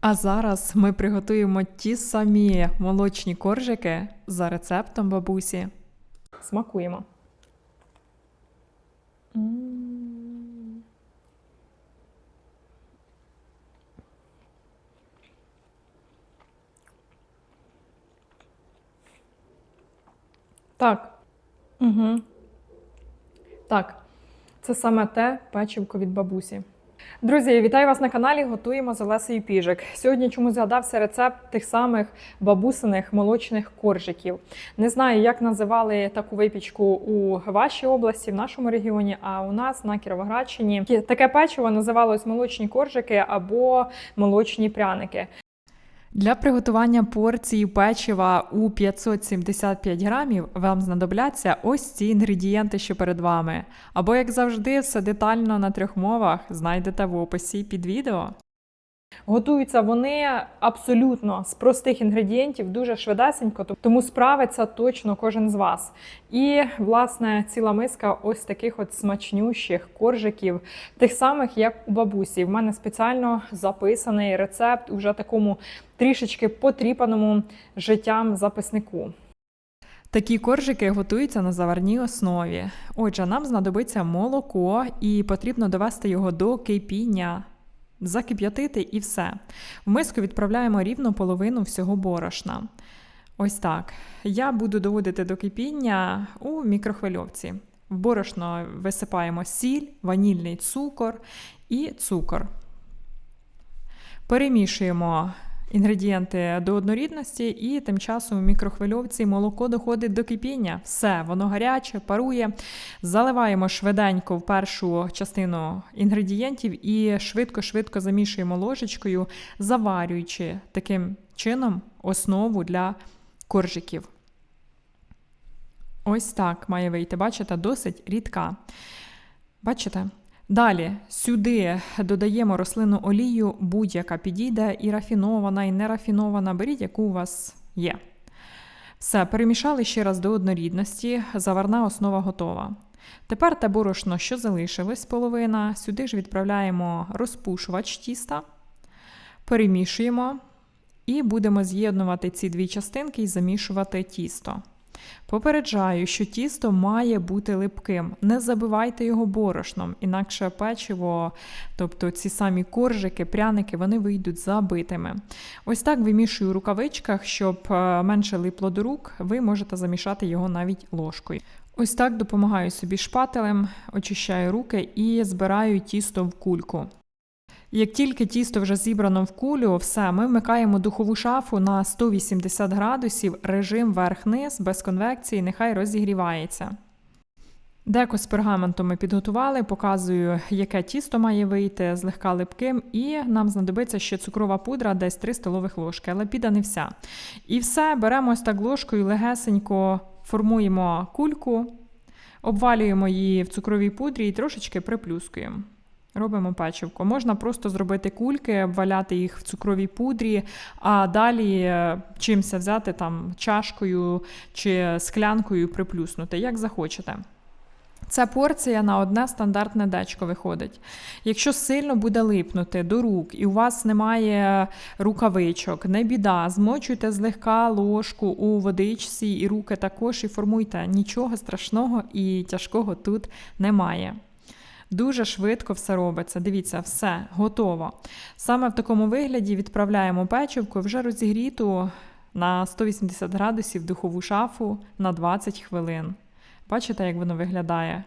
А зараз ми приготуємо ті самі молочні коржики за рецептом бабусі. Смакуємо. Так. Угу. Так. Це саме те печивко від бабусі. Друзі, вітаю вас на каналі. Готуємо з Олесею Піжик. Сьогодні чомусь згадався рецепт тих самих бабусиних молочних коржиків. Не знаю, як називали таку випічку у вашій області, в нашому регіоні. А у нас на Кіровоградщині таке печиво називалось молочні коржики або молочні пряники. Для приготування порції печива у 575 грамів вам знадобляться ось ці інгредієнти, що перед вами. Або, як завжди, все детально на трьох мовах знайдете в описі під відео. Готуються вони абсолютно з простих інгредієнтів, дуже швидесенько, тому справиться точно кожен з вас. І, власне, ціла миска ось таких от смачнющих коржиків, тих самих, як у бабусі. В мене спеціально записаний рецепт у вже такому трішечки потріпаному життям записнику. Такі коржики готуються на заварній основі. Отже, нам знадобиться молоко і потрібно довести його до кипіння. Закип'ятити і все. В миску відправляємо рівно половину всього борошна. Ось так. Я буду доводити до кипіння у мікрохвильовці. В борошно висипаємо сіль, ванільний цукор і цукор. Перемішуємо інгредієнти до однорідності, і тим часом в мікрохвильовці молоко доходить до кипіння. Все, воно гаряче, парує. Заливаємо швиденько в першу частину інгредієнтів і швидко-швидко замішуємо ложечкою, заварюючи таким чином основу для коржиків. Ось так має вийти, бачите, досить рідка. Бачите? Далі сюди додаємо рослинну олію, будь-яка підійде, і рафінована, і нерафінована. Беріть, яку у вас є. Все, перемішали ще раз до однорідності, заварна основа готова. Тепер те борошно, що залишилось половина, сюди ж відправляємо розпушувач тіста, перемішуємо і будемо з'єднувати ці дві частинки і замішувати тісто. Попереджаю, що тісто має бути липким. Не забивайте його борошном, інакше печиво, тобто ці самі коржики, пряники, вони вийдуть забитими. Ось так вимішую у рукавичках, щоб е, менше липло до рук, ви можете замішати його навіть ложкою. Ось так допомагаю собі шпателем, очищаю руки і збираю тісто в кульку. Як тільки тісто вже зібрано в кулю, все, ми вмикаємо духову шафу на 180 градусів, режим верх-низ, без конвекції, нехай розігрівається. Деко з пергаменту ми підготували, показую, яке тісто має вийти злегка липким, і нам знадобиться ще цукрова пудра, десь 3 столових ложки, але піда не вся. І все, беремо ось так ложкою, легесенько формуємо кульку, обвалюємо її в цукровій пудрі і трошечки приплюскуємо. Робимо печивко. Можна просто зробити кульки, обваляти їх в цукровій пудрі, а далі е, чимся взяти там чашкою чи склянкою приплюснути, як захочете. Ця порція на одне стандартне дечко виходить. Якщо сильно буде липнути до рук і у вас немає рукавичок, не біда, змочуйте злегка ложку у водичці і руки також і формуйте. Нічого страшного і тяжкого тут немає. Дуже швидко все робиться. Дивіться, все готово. Саме в такому вигляді відправляємо печивку вже розігріту на 180 градусів духову шафу на 20 хвилин. Бачите, як воно виглядає?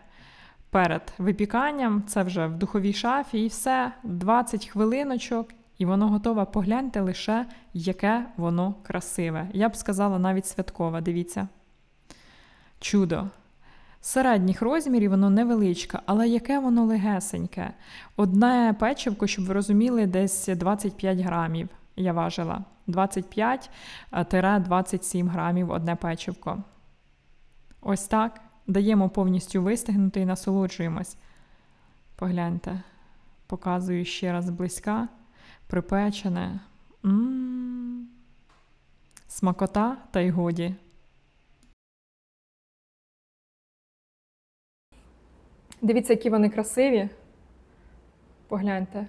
Перед випіканням це вже в духовій шафі, і все, 20 хвилиночок, і воно готове. Погляньте лише, яке воно красиве. Я б сказала, навіть святкове. Дивіться. Чудо! Середніх розмірів воно невеличке, але яке воно легесеньке. Одне печивко, щоб ви розуміли, десь 25 грамів. Я важила 25-27 грамів одне печивко. Ось так. Даємо повністю вистигнути і насолоджуємось. Погляньте, показую ще раз близька, припечене. М-м-м. Смакота та й годі. Дивіться, які вони красиві. Погляньте.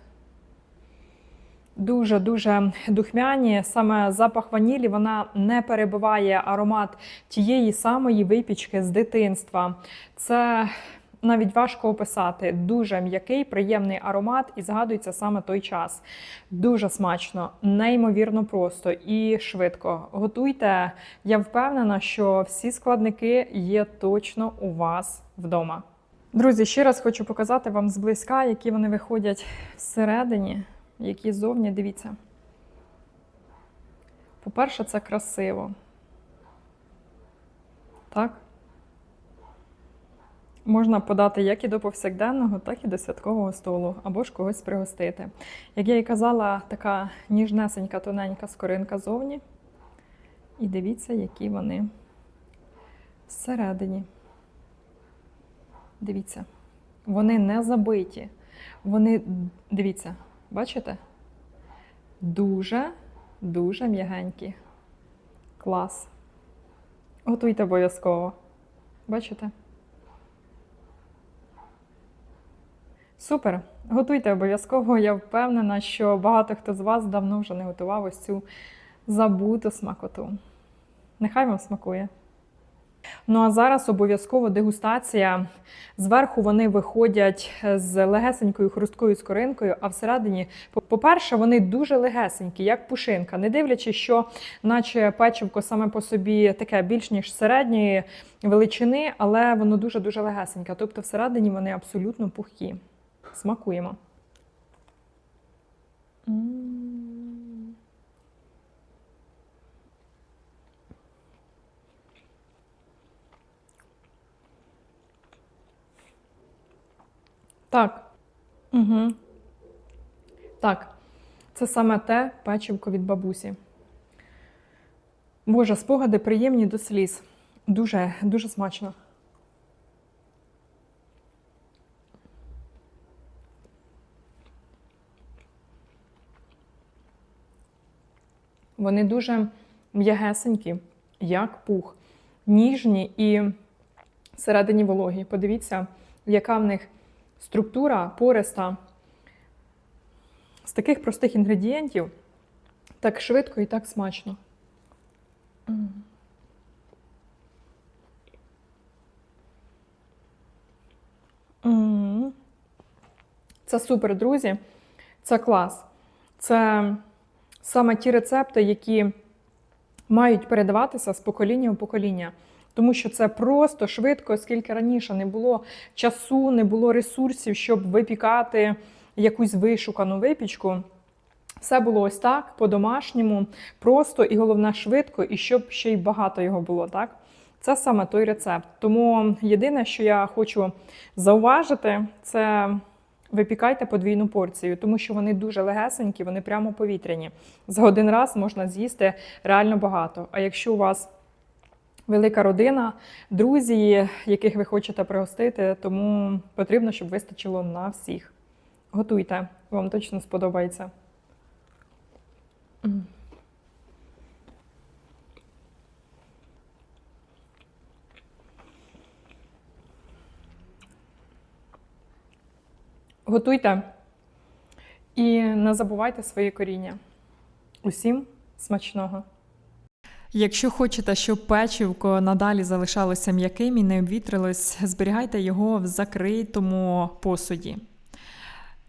Дуже-дуже духмяні. Саме запах ванілі вона не перебиває аромат тієї самої випічки з дитинства. Це навіть важко описати. Дуже м'який, приємний аромат і згадується саме той час. Дуже смачно, неймовірно просто і швидко. Готуйте. Я впевнена, що всі складники є точно у вас вдома. Друзі, ще раз хочу показати вам зблизька, які вони виходять всередині, які зовні. Дивіться. По-перше, це красиво. Так? Можна подати як і до повсякденного, так і до святкового столу, або ж когось пригостити. Як я і казала, така ніжнесенька, тоненька скоринка зовні. І дивіться, які вони всередині. Дивіться, вони не забиті. Вони, дивіться, бачите? Дуже, дуже м'ягенькі. Клас. Готуйте обов'язково. Бачите? Супер! Готуйте обов'язково. Я впевнена, що багато хто з вас давно вже не готував ось цю забуту смакоту. Нехай вам смакує. Ну а зараз обов'язково дегустація. Зверху вони виходять з легесенькою хрусткою скоринкою, а всередині, по-перше, вони дуже легесенькі, як пушинка, не дивлячись, що наче печивко саме по собі таке більш ніж середньої величини, але воно дуже-дуже легесеньке. Тобто всередині вони абсолютно пухкі. Смакуємо. М. Так. Угу. Так. Це саме те печивко від бабусі. Боже, спогади приємні до сліз. Дуже, дуже смачно. Вони дуже м'ягесенькі, як пух, ніжні і всередині вологі. Подивіться, яка в них структура пориста. З таких простих інгредієнтів так швидко і так смачно. Це супер, друзі. Це клас. Це саме ті рецепти, які мають передаватися з покоління в покоління. Тому що це просто швидко, оскільки раніше не було часу, не було ресурсів, щоб випікати якусь вишукану випічку. Все було ось так, по-домашньому, просто і головне швидко, і щоб ще й багато його було. так? Це саме той рецепт. Тому єдине, що я хочу зауважити, це випікайте подвійну порцію, тому що вони дуже легесенькі, вони прямо повітряні. За один раз можна з'їсти реально багато. А якщо у вас велика родина, друзі, яких ви хочете пригостити, тому потрібно, щоб вистачило на всіх. Готуйте, вам точно сподобається. Готуйте і не забувайте свої коріння. Усім смачного! Якщо хочете, щоб печивко надалі залишалося м'яким і не обвітрилось, зберігайте його в закритому посуді.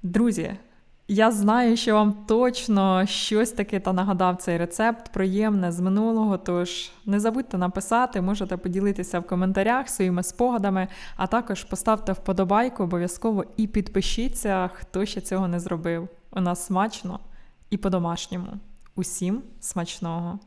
Друзі, я знаю, що вам точно щось таке та нагадав цей рецепт приємне з минулого. Тож не забудьте написати, можете поділитися в коментарях своїми спогадами, а також поставте вподобайку обов'язково і підпишіться, хто ще цього не зробив. У нас смачно і по-домашньому. Усім смачного!